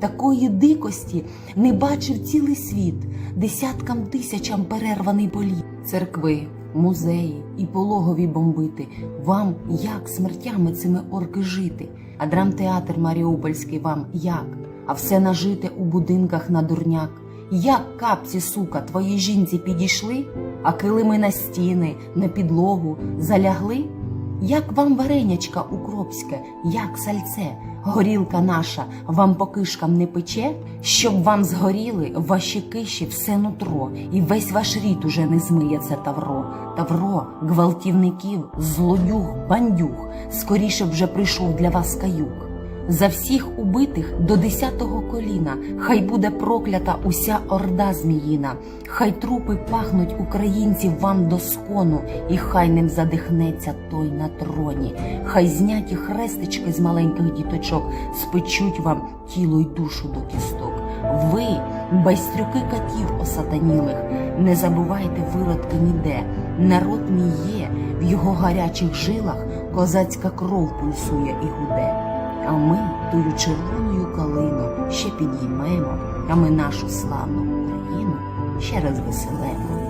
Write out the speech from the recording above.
Такої дикості не бачив цілий світ, десяткам тисячам перерваний політ. Церкви, музеї і пологові бомбити. Вам як смертями цими орки жити? А драмтеатр Маріупольський вам як? А все нажите у будинках на дурняк. Як капці, сука, твоїй жінці підійшли, а килими на стіни, на підлогу залягли? Як вам варенячка укропське, як сальце, горілка наша вам по кишкам не пече, щоб вам згоріли ваші киші все нутро, і весь ваш рід уже не змиє це тавро. Тавро, гвалтівників, злодюг, бандюг, скоріше вже прийшов для вас каюк. За всіх убитих до десятого коліна, хай буде проклята уся орда зміїна, хай трупи пахнуть українців вам до скону, і хай ним задихнеться той на троні, хай зняті хрестички з маленьких діточок спечуть вам тіло й душу до кісток. Ви, байстрюки катів осатанілих, не забувайте виродки ніде. Народ мій є, в його гарячих жилах козацька кров пульсує і гуде. А ми тую червоною калину ще підіймемо, а ми нашу славну Україну ще раз веселемо.